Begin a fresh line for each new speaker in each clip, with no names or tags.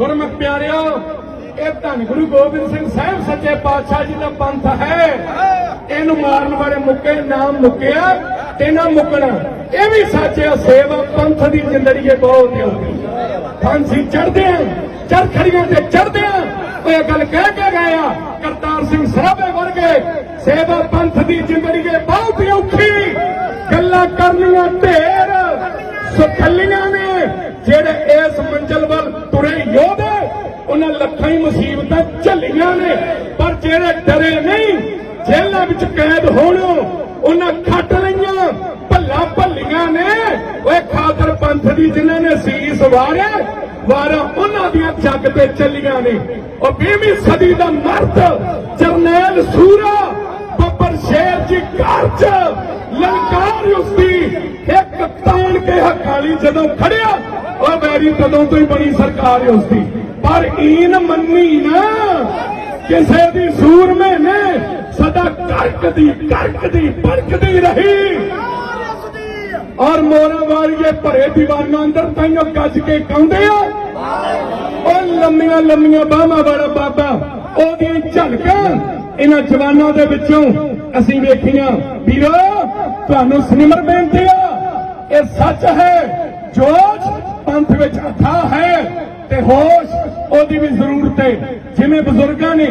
ਗੁਰਮੁਖ ਪਿਆਰਿਓ, ਇਹ ਧੰਨ ਗੁਰੂ ਗੋਬਿੰਦ ਸਿੰਘ ਸਾਹਿਬ ਸੱਚੇ ਪਾਤਸ਼ਾਹ ਜੀ ਦਾ ਪੰਥ ਹੈ। ਇਹਨੂੰ ਮਾਰਨ ਵਾਲੇ ਮੁੱਕੇ ਨਾਮ ਮੁੱਕਿਆ ਤੇ ਨਾ ਮੁੱਕਣਾ। ਇਹ ਵੀ ਸੱਚੇ ਸੇਵਾ ਪੰਥ ਦੀ ਜ਼ਿੰਦਗੀ ਬਹੁਤ ਹੈ ਫਾਂਸੀ ਚੜਦੇ ਆ ਚਰਖੜੀਆਂ ਤੇ ਚੜਦੇ ਆ। ਉਹ ਇਹ ਗੱਲ ਕਹਿ ਕੇ ਗਏ ਆ, ਕਰਤਾਰ ਸਿੰਘ ਸਰਾਭੇ ਵਰਗੇ, ਸੇਵਾ ਪੰਥ ਦੀ ਜ਼ਿੰਦਗੀ ਬਹੁਤ ਔਖੀ। ਗੱਲਾਂ ਕਰਨੀਆਂ ਢੇਰ, ਸੁਖੱਲੀਆਂ ਨੇ, ਜਿਹੜੇ ਇਸ ਮੰਜ਼ਲ ਵੱਲ ਤੁਰੇ ਯੋਧੇ ਉਹਨਾਂ ਹੀ ਮੁਸੀਬਤਾਂ ਝੱਲੀਆਂ ਨੇ, ਪਰ ਜਿਹੜੇ ਡਰੇ ਨਹੀਂ, ਜੇਲ੍ਹਾਂ ਵਿੱਚ ਕੈਦ ਹੋਣੋਂ, ਉਹਨਾਂ ਖੱਟ ਲਈਆਂ, ਭੱਲਾ ਭੱਲੀਆਂ ਨੇ। ਓਏ ਖਾਤਰ ਪੰਥ ਦੀ ਜਿਨ੍ਹਾਂ ਨੇ ਸੀਸ ਵਾਰਿਆ, ਵਾਰਾਂ ਉਹਨਾਂ ਦੀਆਂ ਜੱਗ ਤੇ ਚੱਲੀਆਂ ਨੇ। ਉਹ 20ਵੀਂ ਸਦੀ ਦਾ ਮਰਦ, ਜਰਨੈਲ ਸੂਰਾ, ਬੱਬਰ ਸ਼ੇਰ ਜੀ ਘਰ ਲਲਕਾਰ ਉਸਦੀ ਇੱਕ ਤਾਣ ਕੇ ਹਕਾਲੀ ਜਦੋਂ ਖੜਿਆ, ਉਹ ਵੈਰੀ ਤਦੋਂ ਤੋਂ ਹੀ ਬਣੀ ਸਰਕਾਰ ਉਸਦੀ ਪਰ ਈਨ ਮੰਨੀ ਨਾ। ਕਿਸੇ ਦੀ ਸੂਰਮੇ ਨੇ ਸਦਾ ਕਰਕਦੀ ਕਰਕਦੀ, ਭੜਕਦੀ ਰਹੀ। ਔਰ ਮੋਰਾਂ ਵਾਲੀਏ ਭਰੇ ਦੀਵਾਨਾਂ ਅੰਦਰ ਤਾਈਓ ਗੱਜ ਕੇ ਕਾਉਂਦੇ ਆ। ਉਹ ਲੰਮੀਆਂ ਲੰਮੀਆਂ ਬਾਹਾਂ ਵਾਲਾ ਬਾਬਾ, ਉਹਦੀਆਂ ਝਲਕਾਂ ਇਹਨਾਂ ਜਵਾਨਾਂ ਦੇ ਵਿੱਚੋਂ ਅਸੀਂ ਵੇਖੀਆਂ। ਵੀਰੋ, ਤੁਹਾਨੂੰ ਸਨਿਮਰ ਬੇਨਤੀ ਆ, ਇਹ ਸੱਚ ਹੈ। ਜੋਸ਼ ਪੰਥ ਵਿੱਚ ਅਥਾ ਹੈ ਤੇ ਹੋਸ਼ ਉਹਦੀ ਵੀ ਜ਼ਰੂਰਤ ਹੈ। ਜਿਵੇਂ ਬਜ਼ੁਰਗਾਂ ਨੇ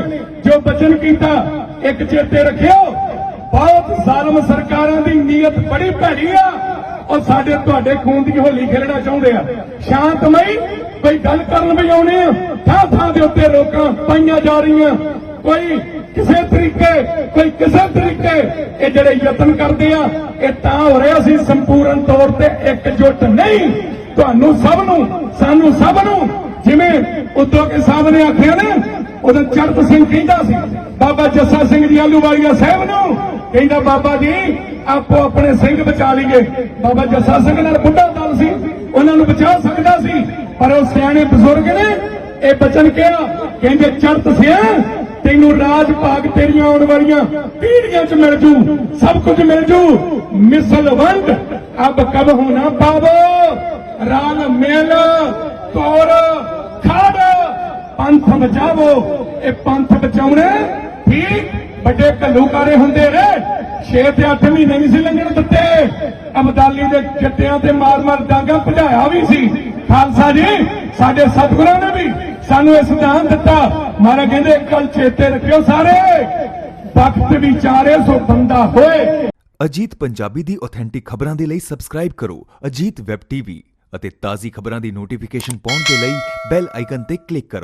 ਜੋ ਬਚਨ ਕੀਤਾ, ਇੱਕ ਚੇਤੇ ਰੱਖਿਓ, ਬਹੁਤ ਜ਼ਾਲਮ ਸਰਕਾਰਾਂ ਦੀ ਨੀਅਤ ਬੜੀ ਭੈੜੀ ਆ। ਉਹ ਸਾਡੇ ਤੁਹਾਡੇ ਖੂਨ ਦੀ ਹੋਲੀ ਖੇਡਣਾ ਚਾਹੁੰਦੇ ਆ। ਸ਼ਾਂਤਮਈ ਕੋਈ ਗੱਲ ਕਰਨ ਵੀ ਆਉਣੇ ਆ। ਥਾਂ ਥਾਂ ਦੇ ਉੱਤੇ ਲੋਕਾਂ ਪਾਈਆਂ ਜਾ ਰਹੀਆਂ। ਕੋਈ ਕਿਸੇ ਤਰੀਕੇ, ਕੋਈ ਕਿਸੇ ਤਰੀਕੇ ਇਹ ਜਿਹੜੇ ਯਤਨ ਕਰਦੇ ਆ, ਇਹ ਤਾਂ ਹੋ ਰਿਹਾ ਸੀ ਸੰਪੂਰਨ ਤੌਰ ਤੇ ਇਕਜੁੱਟ ਨਹੀਂ। ਤੁਹਾਨੂੰ ਸਭ ਨੂੰ, ਸਾਨੂੰ ਸਭ ਨੂੰ ਜਿਵੇਂ ਉਦੋਂ ਕੇ ਸਾਹਿਬ ਨੇ ਆਖਿਆ ਨਾ ਉਦੋਂ ਚੜਤ ਸਿੰਘ ਕਹਿੰਦਾ ਸੀ, ਬਾਬਾ ਜੱਸਾ ਸਿੰਘ ਜੀ ਆਲੂਵਾਲੀਆ ਸਾਹਿਬ ਨੂੰ। ਕਹਿੰਦਾ, ਬਾਬਾ ਜੀ, ਆਪੋ ਆਪਣੇ ਸਿੰਘ ਬਚਾ ਲਈਏ। ਬਾਬਾ ਜੱਸਾ ਸਿੰਘ ਨਾਲ ਬੁੱਢਾ ਦਲ ਸੀ, ਉਹਨਾਂ ਨੂੰ ਬਚਾ ਸਕਦਾ ਸੀ, ਪਰ ਉਹ ਸਿਆਣੇ ਬਜ਼ੁਰਗ ਨੇ ਇਹ ਬਚਨ ਕਿਹਾ, ਕਹਿੰਦੇ ਚੜਤ ਸਿਆ ਤੈਨੂੰ ਰਾਜ ਭਾਗ ਤੇਰੀਆਂ ਆਉਣ ਵਾਲੀਆਂ ਪੀੜ੍ਹੀਆਂ 'ਚ ਮਿਲ ਜੂ, ਸਭ ਕੁਝ ਮਿਲ ਜੂ। ਮਿਸਲ ਵੰਡ, ਅਬ ਕਬ ਹੋਣਾ ਪਾਵੋ ਰਾਲ ਮੇਲ ਤੋੜ ਪੰਥ ਬਚਾਵੋ। ਇਹ ਪੰਥ ਬਚਾਉਣਾ ਠੀਕ ਵੱਡੇ ਘੱਲੂਕਾਰੇ ਹੁੰਦੇ ਨੇ। 6 ਤੇ 8 ਮਹੀਨੇ ਨਹੀਂ ਸੀ ਲੰਘਣ ਦਿੱਤੇ। ਅਬਦਾਲੀ ਦੇ ਜੱਟਿਆਂ ਤੇ ਮਾਰ-ਮਾਰ ਡਾਂਗਾ ਭਜਾਇਆ ਵੀ ਸੀ। ਖਾਲਸਾ ਜੀ, ਸਾਡੇ ਸਤਿਗੁਰਾਂ ਨੇ ਵੀ ਸਾਨੂੰ ਇਹ ਸਿਧਾਂਤ ਦਿੱਤਾ। ਮਾਰਾ ਕਹਿੰਦੇ ਇੱਕ ਚੇਤੇ ਰੱਖਿਓ ਸਾਰੇ। ਵਕਤ ਵਿਚਾਰੇ ਸੋ ਬੰਦਾ ਹੋਏ।
ਅਜੀਤ ਪੰਜਾਬੀ ਦੀ ਆਥੈਂਟਿਕ ਖਬਰਾਂ ਦੇ ਲਈ ਸਬਸਕ੍ਰਾਈਬ ਕਰੋ ਅਜੀਤ ਵੈਬ ਟੀਵੀ ਅਤੇ ਤਾਜ਼ੀ ਖਬਰਾਂ ਦੀ ਨੋਟੀਫਿਕੇਸ਼ਨ ਪਾਉਣ ਦੇ ਲਈ ਬੈਲ ਆਈਕਨ ਤੇ ਕਲਿੱਕ ਕਰੋ।